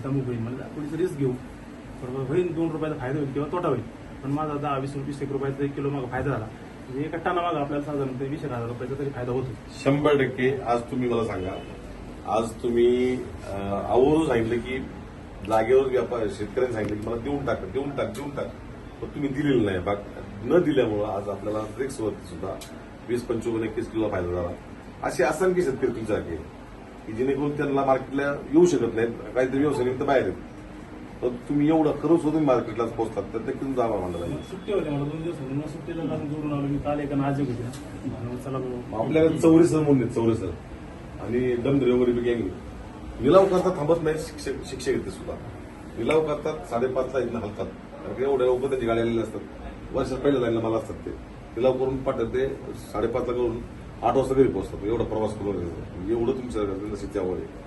होईल तमुक होईल. मला थोडीच रिस्क घेऊ. बरोबर होईल दोन रुपयाचा फायदा होईल किंवा तोटा होईल. पण माझा दहा वीस रुपये वीस एक रुपयाचा एक किलो मागा फायदा झाला. म्हणजे एका टना मागा आपल्याला साधारणतः वीस एक हजार रुपयाचा तरी फायदा होतो शंभर टक्के आज तुम्ही मला सांगा. आज तुम्ही अं, आवर्जून सांगितलं की जागेवर व्यापार शेतकऱ्यांनी सांगितलं की मला देऊन टाक देऊन टाक देऊन टाक. पण तुम्ही दिलेलं नाही. बाग न दिल्यामुळं आज आपल्याला ब्रेक्सवरती सुद्धा वीस पंचवीस एकवीस किलो फायदा झाला. असे असंख्य शेतकरी तुमच्यासारखे की जेणेकरून त्यांना मार्केटला येऊ शकत नाहीत. काहीतरी व्यवसाय बाहेर आहेत तर तुम्ही एवढं खरंच होतं मार्केटला पोहोचतात तर ते किती जावा म्हणलं पाहिजे सुट्टी होती मला दोन दिवस म्हणून सुट्टीला जोडून आलो मी काल एका नाजूक होती ना म्हणून चला भाऊ. आपल्याला चौरीसर चौरीसर आणि दमदरे वगैरे गँग निलाव करता थांबत नाही शिक्षक शिक्षक येते सुद्धा. निलाव करतात साडेपाचला इथनं हलतात. कारण की एवढ्या लवकर त्यांची गाडी आलेली असतात. वर्षात पहिल्या लाईनला मला असतात ते. निलाव करून पाठवत साडेपाचला करून आठ वाजता घरी पोहोचतात एवढा प्रवास करून एवढं तुमच्या त्यावर आहे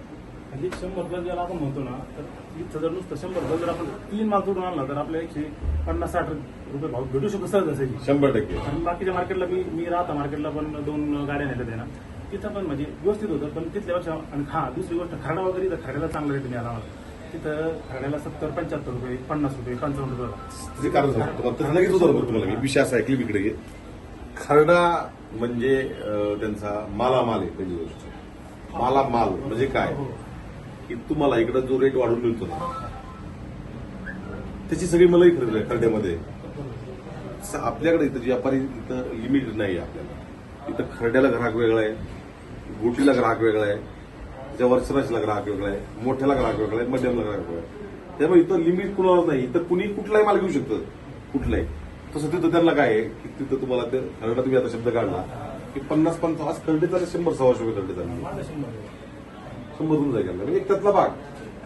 म्हणजे शंभर प्लस ज्याला आपण म्हणतो ना तर इथं जर नुसतं शंभर प्लस जर आपण तीन माल जोडून आणला तर आपल्या एकशे पन्नास साठ रुपये भाव भेटू शकतो सहज असेल. शंभर टक्के. आणि बाकीच्या मार्केटला मी मी राहता मार्केटला पण दोन गाड्या नेल्या ते ना तिथं पण म्हणजे व्यवस्थित होतं पण तिथल्यापेक्षा आणि हा दुसरी गोष्ट खरडा वगैरे तर खरड्याला चांगला रेट मिळाला मला तिथं खरड्याला सत्तर पंच्याहत्तर रुपये पन्नास रुपये पंचावन्न रुपये होता. लगेच देतो तुम्हाला मी. विषय असा ऐकली इकडे. खरडा म्हणजे त्यांचा मालामाल आहे पहिली गोष्ट. मालामाल म्हणजे काय? हो. की तुम्हाला इकडे जो रेट वाढून मिळतो ना त्याची सगळी मलाही खरेदी आहे. खरड्यामध्ये आपल्याकडे इथं व्यापारी इथं लिमिट नाही आपल्याला. इथं खरड्याला ग्राहक वेगळा आहे गोटीला ग्राहक वेगळा आहे त्याच्या वर्षराशीला ग्राहक वेगळा आहे मोठ्याला ग्राहक वेगळा आहे मध्यमला ग्राहक वेगळा आहे. त्यामुळे इथं लिमिट कुणाला नाही. इथं कुणी कुठलाही माल घेऊ शकतं. कुठलाही. तसं तिथं त्यांना काय आहे की तिथं तुम्हाला ते खरडा तुम्ही आता शब्द काढला की पन्नास पंचावन्न आज खरडे झाले शंभर सव्वाशे रुपये खरडे झाले. शंभर. होऊन जाईल म्हणजे एक त्यातला भाग.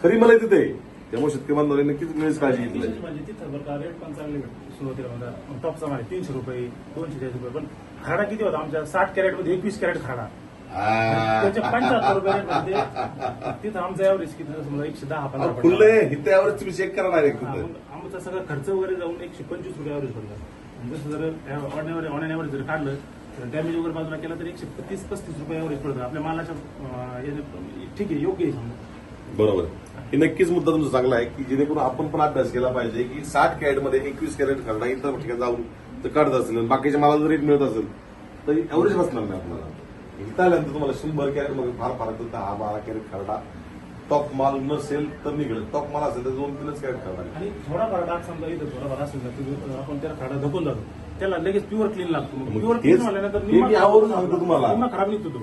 खरी मला तिथे. त्यामुळे शेतकरी बांधवांनी नक्कीच मिळेल काळजी घेतली विशेष म्हणजे तिथं बरं का रेट पण चांगले सुरुवातीला म्हणजे टॉपचा माल तीनशे रुपये दोनशे चाळीस रुपये. पण खराडा किती होता? आमच्या साठ कॅरेटमध्ये एकवीस कॅरेट खराडा. त्याचे पंच्याहत्तर रुपये rate मध्ये तिथं आमचा एव्हरेज किती समजा एकशे दहा पंधरा. खुल्ले इथे यावर तुम्ही चेक करा डायरेक्ट हा, तिथं. मग आमचा सगळा खर्च वगैरे जाऊन एकशे पंचवीस रुपये एव्हरेज पडला. आणि जसं जर ऑन जर काढलं तर डॅमेज वगैरे बाजूला केला तर एकशे तीस पस्तीस रुपये एव्हरेज पडतं. आपल्या मालाच्या अं, याने- ठीक आहे योग्य आहे समजा. बरोबर हे नक्कीच मुद्दा तुमचा चांगला आहे की जेणेकरून आपण पण अभ्यास केला पाहिजे की साठ कॅरेटमध्ये एकवीस कॅरेट खरडा इतर ठिकाणी जाऊन तर काढत असेल आणि बाकीच्या मालाला जर रेट मिळत असेल तर एव्हरेज बसणार नाही आपल्याला. इथं आल्यानंतर तुम्हाला शंभर कॅरेटमध्ये फार फरक होता. हा बारा कॅरेट खरडा. टॉप माल नसेल तर निघेल. टॉप माल असेल तर दोन तीनच कॅरेट खरडा आणि थोडाफार डाग समजा इथं थोडाफार असेल तर तुम्ही- आपण त्याला खाडा धकून जातो. त्याला लगेच प्युअर क्लीन लागतो. मग प्युअर क्लीन झाल्यानंतर. निम्मा खराब निघतो तो.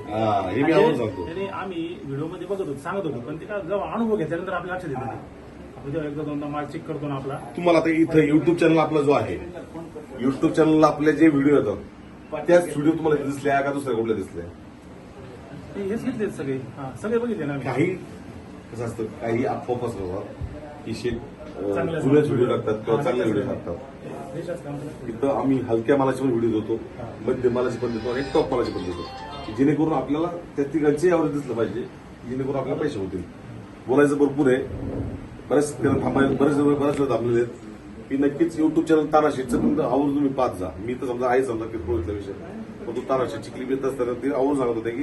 त्याने आम्ही व्हिडिओमध्ये बघत होतो सांगत होतो. पण ते काय जेव्हा अनुभव घेतल्यानंतर आपल्या लक्षात येतं. एकदा दोनदा माल चेक करतो ना आपला. तुम्हाला आता इथं युट्यूब चॅनल आपला जो आहे युट्यूब चॅनलला आपले जे व्हिडिओ येतात त्याच व्हिडिओ तुम्हाला दिसल्या का दुसऱ्या कुठल्या दिसल्या? हेच घेतले सगळे. हा सगळे बघितले ना आम्ही. काही कसं असतं काही अफवा पसरवतात की शेत चांगल्या जुन्याच व्हिडिओ टाकतात किंवा चांगले व्हिडिओ टाकतात. करत. इथं आम्ही हलक्या मालाचे पण व्हिडिओ देतो मध्यम मालाचे पण देतो आणि टॉप मालाचे पण देतो. की जेणेकरून आपल्याला त्या तिघांचे यावर दिसलं पाहिजे की जेणेकरून आपल्याला पैसे होतील. बोलायचं भरपूर आहे. बरेच त्याला थांबायला बरेच वेळ बरेच वेळ थांबलेले आहेत. की नक्कीच युट्यूब चॅनल तानाशीचं पण आवर्जून तुम्ही पाच जा. मी तर समजा आहे समजा इथला विषय पण तो तानाशीची क्लिप येत असताना ते आवर्जून सांगत होते की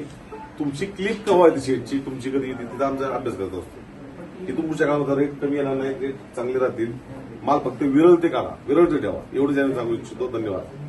तुमची क्लिप केव्हा येते शेटची तुमची कधी येते तिथं आमचा अभ्यास करत असतो. की तुमच्या काळामध्ये रेट कमी येणार नाही रेट चांगले राहतील. माल फक्त विरळ ते काढा. विरळ ते ठेवा. एवढं जाणून सांगू इच्छितो धन्यवाद.